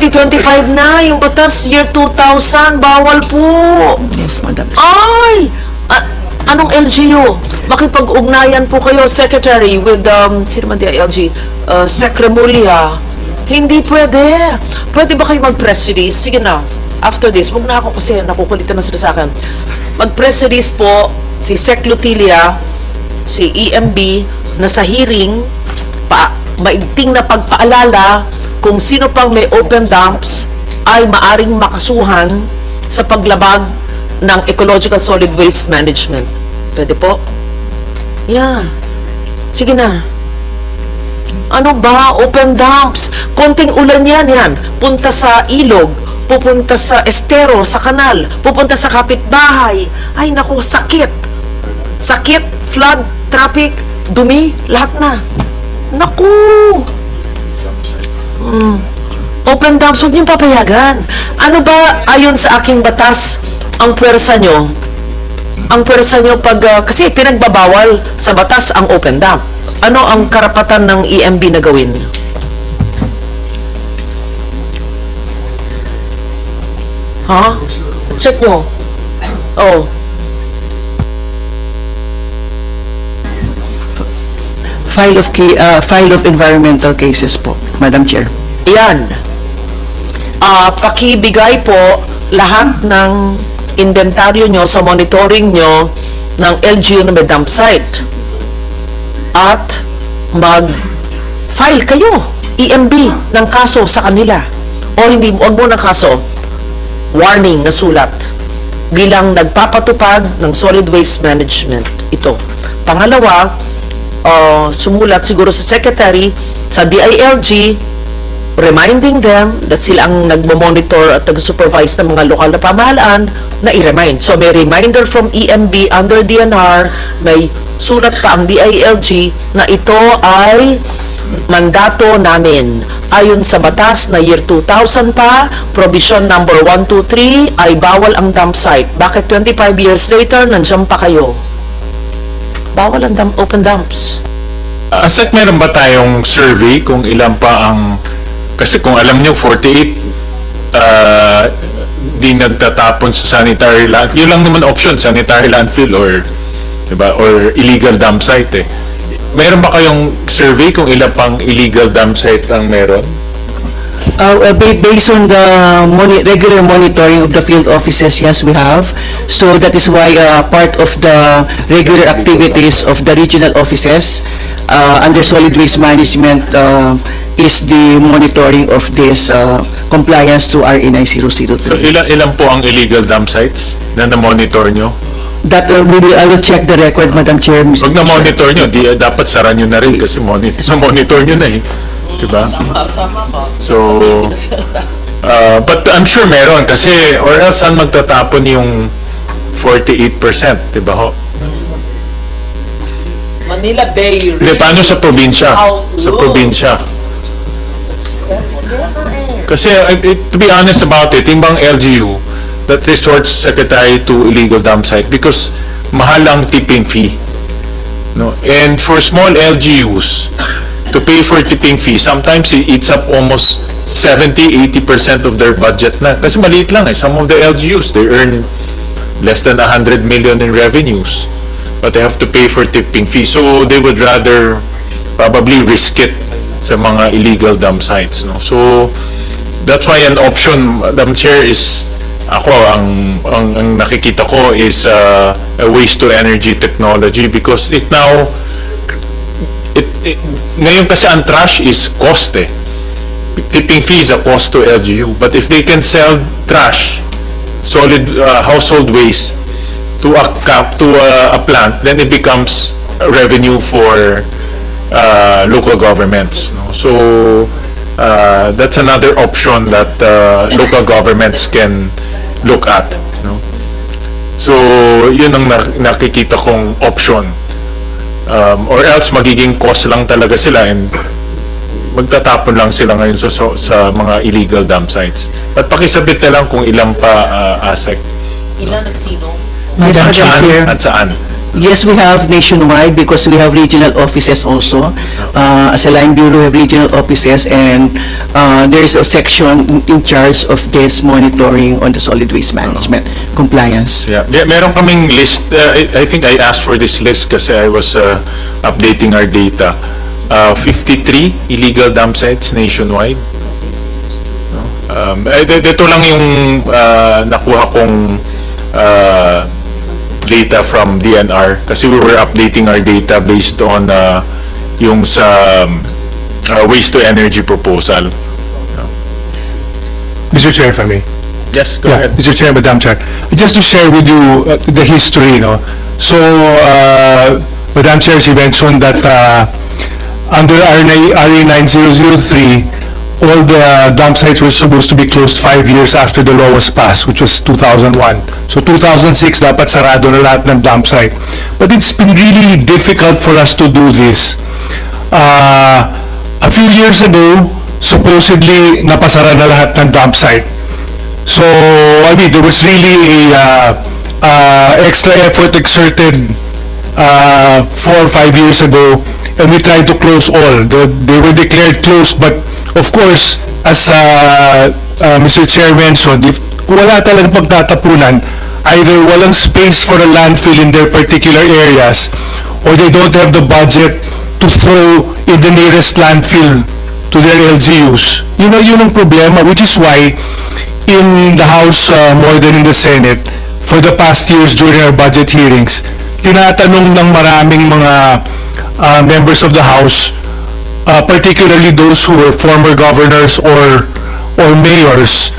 2025 na, yung batas year 2000, bawal po. Yes, Madam. Ay! A- anong LGU? Makipag-ugnayan po kayo, Secretary, with, um, sino man di LG? Uh, Sec Remulla. Hindi pwede. Pwede ba kayo mag-press release? Sige na. After this, huwag na ako kasi nakukulitan na sila sa akin. Mag-press release po si Sec Lutilia, si EMB, na sa hearing, pa, maigting na pagpaalala kung sino pang may open dumps ay maaring makasuhan sa paglabag ng ecological solid waste management. Pwede po? Yeah. Sige na. Ano ba? Open dumps. Konting ulan yan, yan. Punta sa ilog, pupunta sa estero, sa kanal, pupunta sa kapitbahay. Ay, naku, sakit. Sakit, flood, traffic, dumi, lahat na. Naku! Mm. Open dumps, huwag niyong papayagan. Ano ba, ayon sa aking batas, ang pwersa nyo? Ang pwersa nyo pag, ah, kasi pinagbabawal sa batas ang open dump. Ano ang karapatan ng EMB na gawin? Ha? Check nyo. Oh. File of, uh, file of environmental cases po, Madam Chair. Yan. Ah, pakibigay po lahat ng inventaryo nyo sa monitoring nyo ng LGU na may dump site. At mag-file kayo, EMB, ng kaso sa kanila. O hindi, wag mo ng kaso, warning na sulat bilang nagpapatupad ng solid waste management ito. Pangalawa, uh, sumulat siguro sa secretary sa DILG reminding them that sila ang nagmo-monitor at nag-supervise ng mga lokal na pamahalaan na i-remind. So may reminder from EMB under DNR, may sulat pa ang DILG na ito ay mandato namin. Ayon sa batas na year 2000 pa, provision number 123 ay bawal ang dump site. Bakit 25 years later, nandiyan pa kayo? Bawal ang dump, open dumps. Asek, meron ba tayong survey kung ilan pa ang... Kasi kung alam nyo, 48 uh, di nagtatapon sa sanitary land. Yun lang naman option, sanitary landfill or, diba, or illegal dump site eh. Meron ba kayong survey kung ilan pang illegal dump site ang meron? Uh, ba- based on the moni- regular monitoring of the field offices, yes, we have. So that is why uh, part of the regular activities of the regional offices uh, under solid waste management uh, is the monitoring of this uh, compliance to RA 9003. So ilan, ilan po ang illegal dump sites na na-monitor nyo? That uh, we will, I will check the record, Madam Chair. Mr. Pag na-monitor nyo, di, dapat sara nyo na rin kasi moni- na-monitor nyo na eh. Diba? So, uh, but I'm sure meron kasi or else saan magtatapon yung 48%, diba ho? Manila Bay Hindi, paano sa probinsya? Sa probinsya. Kasi, it- to be honest about it, yung bang LGU that resorts secretary to illegal dump site because mahal ang tipping fee. No? And for small LGUs, to pay for tipping fee, sometimes it eats up almost 70-80% of their budget na. Kasi maliit lang eh. Some of the LGUs, they earn less than 100 million in revenues. But they have to pay for tipping fee. So they would rather probably risk it sa mga illegal dump sites. No? So that's why an option, Madam Chair, is ako, ang, ang, ang nakikita ko is uh, a waste to energy technology because it now it, it, ngayon kasi ang trash is cost eh. Tipping fee is a cost to LGU. But if they can sell trash, solid uh, household waste to a cap to a, a plant, then it becomes revenue for uh, local governments. No? So uh, that's another option that uh, local governments can look at. No? So yun ang nak- nakikita kong option um, or else magiging cost lang talaga sila and magtatapon lang sila ngayon sa, sa, sa mga illegal dump sites. At pakisabit na lang kung ilang pa uh, ASEC. Ilan at sino? Madam At saan? Chair. At saan? Yes, we have nationwide because we have regional offices also. Uh, as a line bureau, we have regional offices and uh, there is a section in- charge of this monitoring on the solid waste management compliance. Yeah, yeah meron kaming list. Uh, I, I think I asked for this list kasi I was uh, updating our data. Uh, 53 illegal dump sites nationwide. Um, eh, dito lang yung uh, nakuha kong uh, data from DNR kasi we were updating our data based on uh, yung sa um, uh, waste to energy proposal. Mr. Chair, if I may. Yes, go Yeah, ahead. Mr. Chair, Madam Chair. Just to share with you uh, the history, no? So, uh, Madam Chair, she mentioned that uh, under RNA RA 9003, all the dump sites were supposed to be closed five years after the law was passed, which was 2001. So 2006, dapat sarado na lahat ng dump site. But it's been really difficult for us to do this. Uh, a few years ago, supposedly, napasara na lahat ng dump site. So, I mean, there was really a uh, uh, extra effort exerted uh, four or five years ago, and we tried to close all. The, they were declared closed, but of course, as uh, uh, Mr. Chair mentioned, if wala talagang pagtatapunan, either walang space for a landfill in their particular areas, or they don't have the budget to throw in the nearest landfill to their LGUs. Yun ang, yun ang problema, which is why in the House uh, more than in the Senate, for the past years during our budget hearings, tinatanong ng maraming mga uh, members of the House, uh, particularly those who were former governors or or mayors,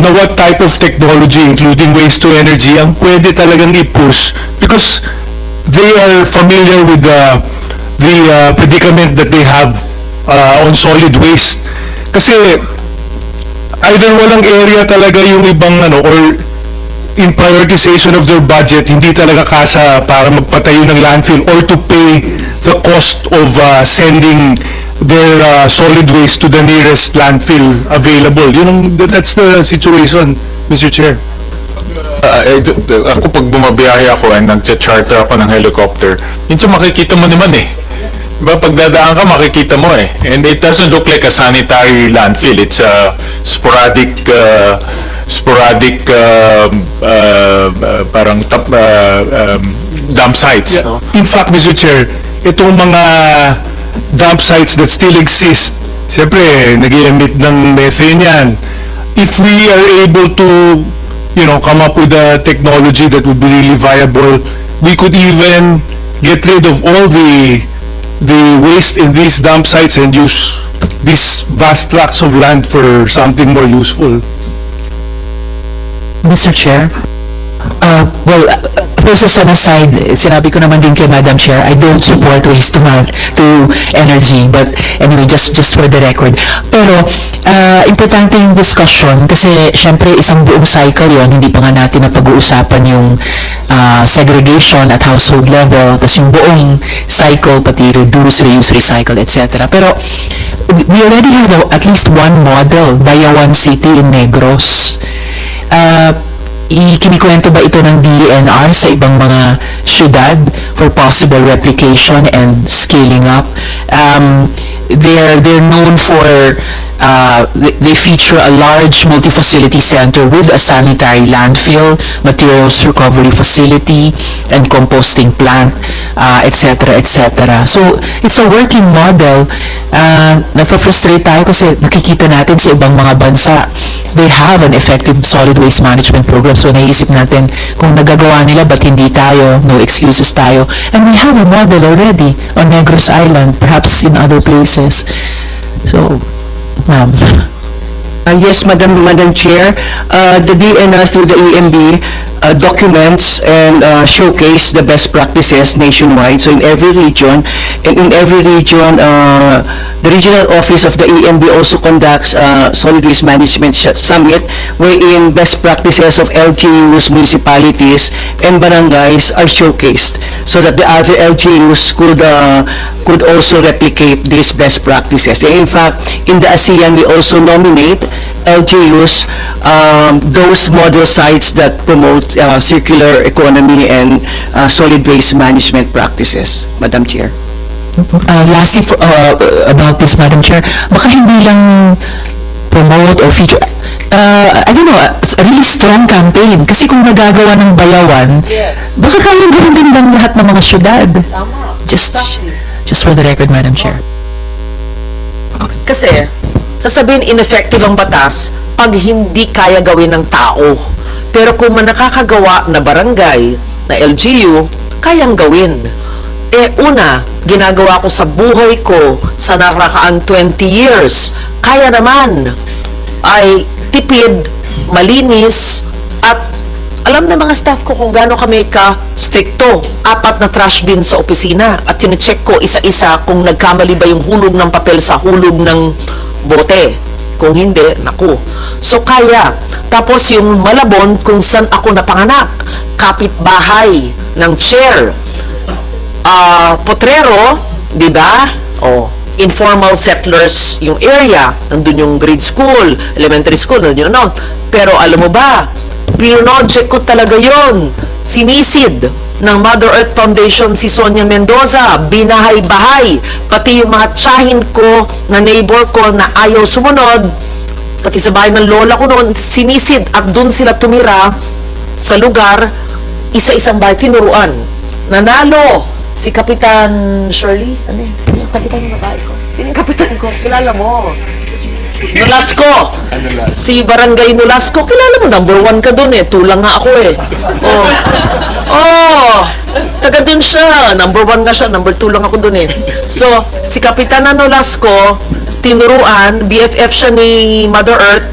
na what type of technology, including waste to energy, ang pwede talagang i-push because they are familiar with the the uh, predicament that they have uh, on solid waste. Kasi either walang area talaga yung ibang ano or in prioritization of their budget, hindi talaga kasa para magpatayo ng landfill or to pay the cost of uh, sending their uh, solid waste to the nearest landfill available. Yun ang, that's the situation, Mr. Chair. Uh, eh, d- d- ako pag bumabiyahe ako and nag-charter ako ng helicopter, minsan makikita mo naman eh. Diba, pag dadaan ka, makikita mo eh. And it doesn't look like a sanitary landfill. It's a sporadic, uh, sporadic, um, uh, uh, parang tap, uh, um, dump sites. no? In fact, Mr. Chair, itong mga dump sites that still exist, siyempre, nag emit ng methane yan. If we are able to, you know, come up with a technology that would be really viable, we could even get rid of all the the waste in these dump sites and use these vast tracts of land for something more useful. Mr. Chair? Uh, well, uh, as an aside, sinabi ko naman din kay Madam Chair, I don't support waste to, to energy, but anyway, just just for the record. Pero, uh, importante yung discussion kasi syempre isang buong cycle yon hindi pa nga natin na pag-uusapan yung uh, segregation at household level, tapos yung buong cycle, pati reduce, reuse, recycle, etc. Pero, we already have at least one model one city in Negros. Uh, ikinikwento ba ito ng DENR sa ibang mga syudad for possible replication and scaling up? Um, they're, they're known for, uh, they- feature a large multi-facility center with a sanitary landfill, materials recovery facility, and composting plant, uh, etc., etc. So, it's a working model. Uh, Napafrustrate tayo kasi nakikita natin sa ibang mga bansa, they have an effective solid waste management program. So, naisip natin kung nagagawa nila, ba't hindi tayo? No excuses tayo. And we have a model already on Negros Island, perhaps in other places. So, ma'am. Uh, yes, Madam, Madam Chair, uh, the DNR through the EMB uh, documents and uh, showcase the best practices nationwide. So in every region, and in every region, uh, the regional office of the EMB also conducts uh, solid waste management sh- summit wherein best practices of LGUs, municipalities, and barangays are showcased so that the other LGUs could uh, could also replicate these best practices. And in fact, in the ASEAN, we also nominate LGUs um, those model sites that promote uh, circular economy and uh, solid waste management practices, Madam Chair. Uh, lastly, for, uh, about this, Madam Chair, baka hindi lang promote or feature, uh, I don't know, it's a really strong campaign. Kasi kung nagagawa ng bayawan, baka kayang gawin din ng lahat ng mga syudad. Just, just for the record, Madam Chair. Kasi, sasabihin ineffective ang batas pag hindi kaya gawin ng tao. Pero kung nakakagawa na barangay, na LGU, kayang gawin. Eh, una, ginagawa ko sa buhay ko sa nakaraang 20 years. Kaya naman ay tipid, malinis, at alam ng mga staff ko kung gaano kami ka-stricto. Apat na trash bin sa opisina at sinecheck ko isa-isa kung nagkamali ba yung hulog ng papel sa hulog ng bote. Kung hindi, naku. So kaya, tapos yung Malabon kung saan ako napanganak, kapitbahay ng chair, ah potrero, di ba? O, informal settlers yung area. Nandun yung grade school, elementary school, nandun yung ano. Pero alam mo ba, pinoject ko talaga yon Sinisid ng Mother Earth Foundation si Sonia Mendoza, binahay-bahay, pati yung mga tsahin ko na neighbor ko na ayaw sumunod, pati sa bahay ng lola ko noon, sinisid at doon sila tumira sa lugar, isa-isang bahay, tinuruan. Nanalo si Kapitan Shirley. Ano yun? Sino yung kapitan ng babae ko? Sino yung kapitan ko? Kilala mo. Nolasco. Si Barangay Nolasco, kilala mo, number one ka doon eh. Tulang nga ako eh. Oh. Oh, taga din siya. Number one nga siya, number two lang ako doon eh. So, si Kapitana Nolasco, tinuruan, BFF siya ni Mother Earth,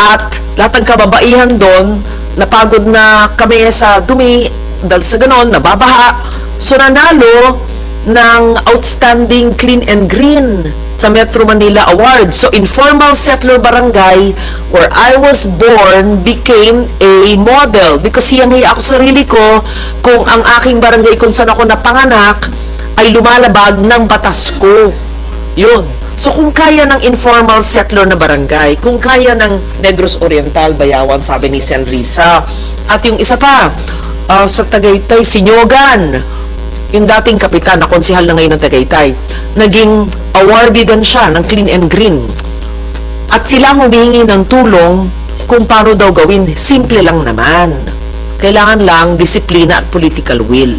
at lahat ng kababaihan doon, napagod na kami sa dumi, dahil sa ganon, nababaha. So, nanalo ng Outstanding Clean and Green sa Metro Manila Award. So, informal settler barangay where I was born became a model because hiyang-hiya ako sa sarili ko kung ang aking barangay kung saan ako napanganak ay lumalabag ng batas ko. Yun. So, kung kaya ng informal settler na barangay, kung kaya ng Negros Oriental, Bayawan, sabi ni Sen Risa, at yung isa pa, ah, sa Tagaytay, Sinyogan, yung dating kapitan na konsihal na ngayon ng Tagaytay, naging awardee din siya ng Clean and Green. At sila humingi ng tulong kung paano daw gawin. Simple lang naman. Kailangan lang disiplina at political will.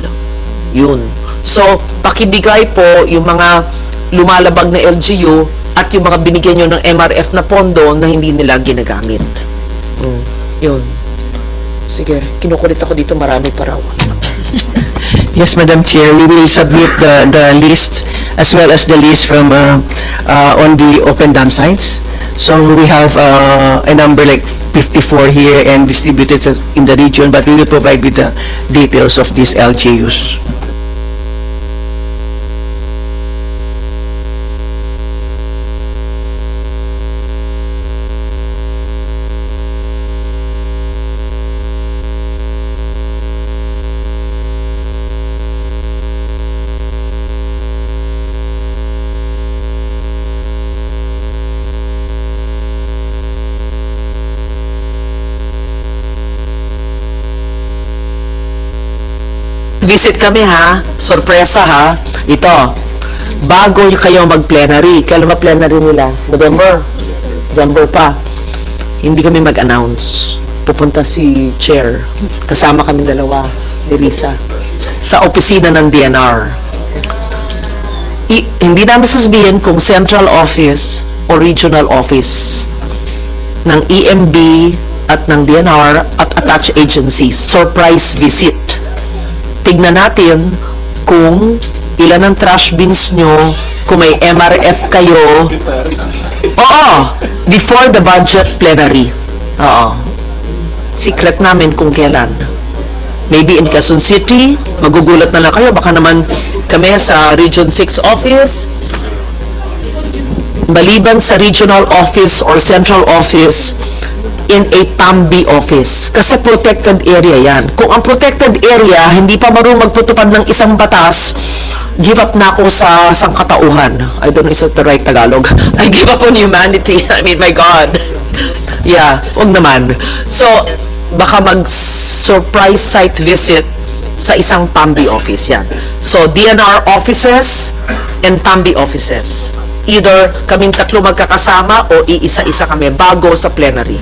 Yun. So, pakibigay po yung mga lumalabag na LGU at yung mga binigyan nyo ng MRF na pondo na hindi nila ginagamit. Mm, yun. Sige, kinukulit ako dito marami pa raw. Yes, Madam Chair, we will submit the, the list as well as the list from, uh, uh, on the open dam sites. So we have, uh, a number like 54 here and distributed in the region, but we will provide with the details of these LGUs. Visit kami ha. Sorpresa ha. Ito. Bago kayo mag-plenary. Kailan ba plenary nila? November? November pa. Hindi kami mag-announce. Pupunta si Chair. Kasama kami dalawa. Ni Risa. Sa opisina ng DNR. I- hindi namin sasabihin kung central office o regional office ng EMB at ng DNR at attached agencies. Surprise visit tignan natin kung ilan ang trash bins nyo, kung may MRF kayo. Oo, before the budget plenary. Oo. Secret namin kung kailan. Maybe in Quezon City, magugulat na lang kayo. Baka naman kami sa Region 6 office, maliban sa regional office or central office, in a PAMB office. Kasi protected area yan. Kung ang protected area, hindi pa marunong magputupad ng isang batas, give up na ako sa sangkatauhan. I don't know, is it the right Tagalog? I give up on humanity. I mean, my God. yeah, huwag naman. So, baka mag-surprise site visit sa isang PAMBI office yan. So, DNR offices and PAMBI offices. Either kaming tatlo magkakasama o iisa-isa kami bago sa plenary.